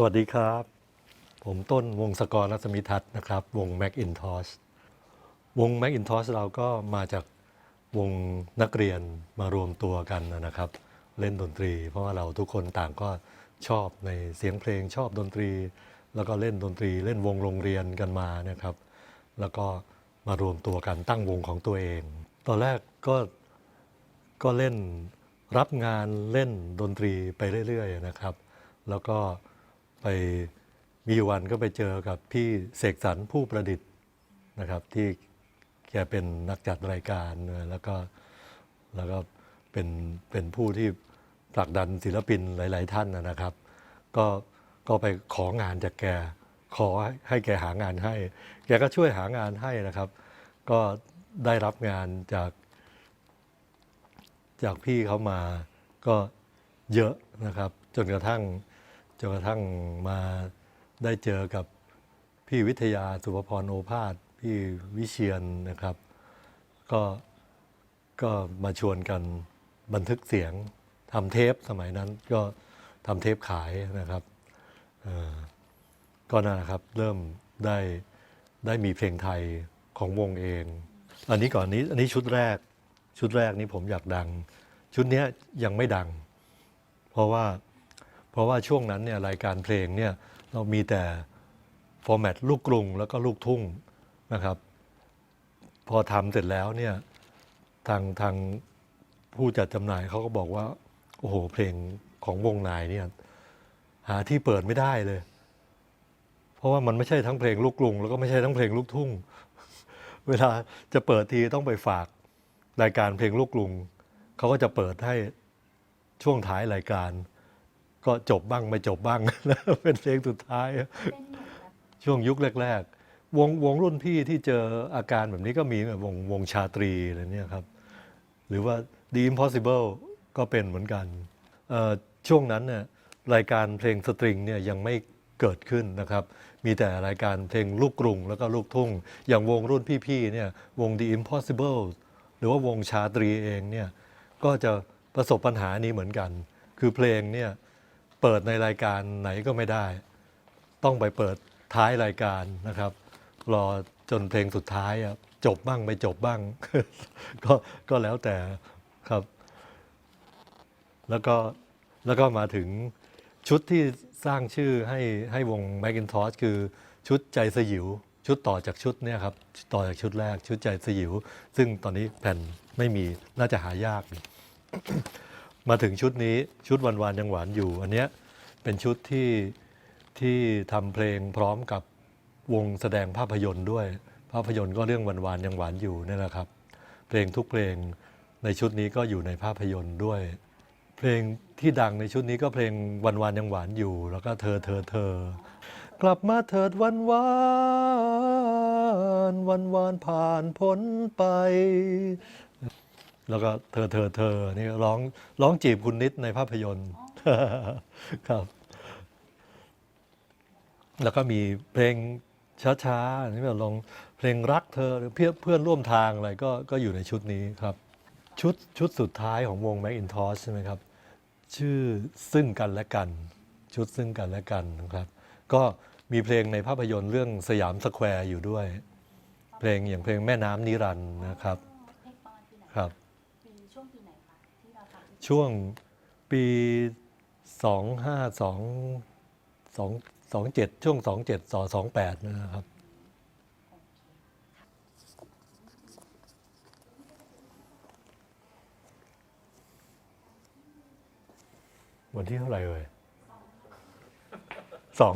สวัสดีครับ ผมต้นวงศกรรัศมิทัศน์นะครับ วง Macintosh วง Macintosh เราก็มาจากวงนักเรียนมารวมตัวกันนะครับ เล่นดนตรี เพราะว่าเราทุกคนต่างก็ชอบในเสียงเพลงชอบดนตรี แล้วก็เล่นดนตรีเล่นวงโรงเรียนกันมานะครับ แล้วก็มารวมตัวกันตั้งวงของตัวเอง ตอนแรกก็ก็เล่นรับงานเล่นดนตรีไปเรื่อยๆนะครับ แล้วก็ ไปมีวันก็ไปเจอกับพี่เสกสรรผู้ประดิษฐ์นะครับ ที่แกเป็นนักจัดรายการแล้วก็แล้วก็เป็นเป็นผู้ที่ผลักดันศิลปินหลาย ๆ ท่านนะครับ ก็ก็ไปของานจากแกขอให้แกหางานให้ แกก็ช่วยหางานให้นะครับ ก็ได้รับงานจาก จากพี่เขามาก็เยอะนะครับ จนกระทั่ง จนกระทั่งมาได้เจอกับพี่วิทยาสุภพรโอภาสพี่วิเชียนนะครับ ก็ก็มาชวนกันบันทึกเสียงทำเทปสมัยนั้นก็ทำเทปขายนะครับก็นั่นะครับเริ่มได้ได้มีเพลงไทยของวงเอง อันนี้ก่อนนี้อันนี้ชุดแรกชุดแรกนี้ผมอยากดัง ชุดนี้ยังไม่ดัง เพราะว่า ราะว่าช่วงนั้นเนี่ยรายการเพลงเนี่ยเรามีแต่ฟอร์แมตลูกกรุงแล้วก็ลูกทุ่งนะครับ พอทำเสร็จแล้วเนี่ยทางทางผู้จัดจำหน่ายเขาก็บอกว่า โอ้โห เพลงของวงนายเนี่ยหาที่เปิดไม่ได้เลย เพราะว่ามันไม่ใช่ทั้งเพลงลูกกรุง แล้วก็ไม่ใช่ทั้งเพลงลูกทุ่ง เวลาจะเปิดทีต้องไปฝากรายการเพลงลูกกรุงเขาก็จะเปิดให้ช่วงท้ายรายการ ก็จบบ้างไม่จบบ้าง เป็นเพลงสุดท้าย ช่วงยุคแรก ๆ วงวงรุ่นพี่ที่เจออาการแบบนี้ก็มีแบบวงวงชาตรีอะไรเนี่ยครับ หรือว่า The Impossible ก็เป็นเหมือนกันเอ่อช่วงนั้นเนี่ยรายการเพลงสตริงเนี่ยยังไม่เกิดขึ้นนะครับ มีแต่รายการเพลงลูกกรุง แล้วก็ลูกทุ่ง อย่างวงรุ่นพี่ๆเนี่ยวง The Impossible หรือว่าวงชาตรีเองเนี่ยก็จะประสบปัญหานี้เหมือนกัน คือเพลงเนี่ย เปิดในรายการไหนก็ไม่ได้ ต้องไปเปิดท้ายรายการนะครับ รอจนเพลงสุดท้ายจบบ้างไม่จบบ้าง ก็ก็แล้วแต่ครับ แล้วก็แล้วก็มาถึงชุดที่สร้างชื่อให้ให้วง Macintosh คือชุดใจสยิว ชุดต่อจากชุดเนี่ยครับต่อจากชุดแรกชุดใจสยิว ซึ่งตอนนี้แผ่นไม่มีน่าจะหายาก มาถึงชุดนี้ชุดวันวานยังหวานอยู่ อันเนี้ยเป็นชุดที่ที่ทำเพลงพร้อมกับวงแสดงภาพยนตร์ด้วย ภาพยนตร์ก็เรื่องวันวานยังหวานอยู่นี่แหละครับ เพลงทุกเพลงในชุดนี้ก็อยู่ในภาพยนตร์ด้วย เพลงที่ดังในชุดนี้ก็เพลงวันวานยังหวานอยู่ แล้วก็เธอเธอเธอกลับมาเถิดวันวาน วันวานผ่านพ้นไป แล้วก็เธอเธอเธอนี่ร้องร้องจีบคุณนิดในภาพยนตร์ครับ แล้วก็มีเพลงช้าๆนี่แบบลองเพลงรักเธอหรือเพื่อนเพื่อนร่วมทางอะไรก็ก็อยู่ในชุดนี้ครับ ชุดชุดสุดท้ายของวง Macintosh ใช่ไหมครับ ชื่อซึ่งกันและกัน ชุดซึ่งกันและกันนะครับ ก็มีเพลงในภาพยนตร์เรื่องสยามสแควร์อยู่ด้วย เพลงอย่างเพลงแม่น้ำนิรันดร์นะครับเพลงประมาณปีไหนครับ ปีช่วงปีไหนคะที่เราทำ ช่วงปีสองห้าสองสองสองเจ็ดช่วงสองเจ็ดสอสองแปดนะครับ วันที่เท่าไหร่เอ่ยสอง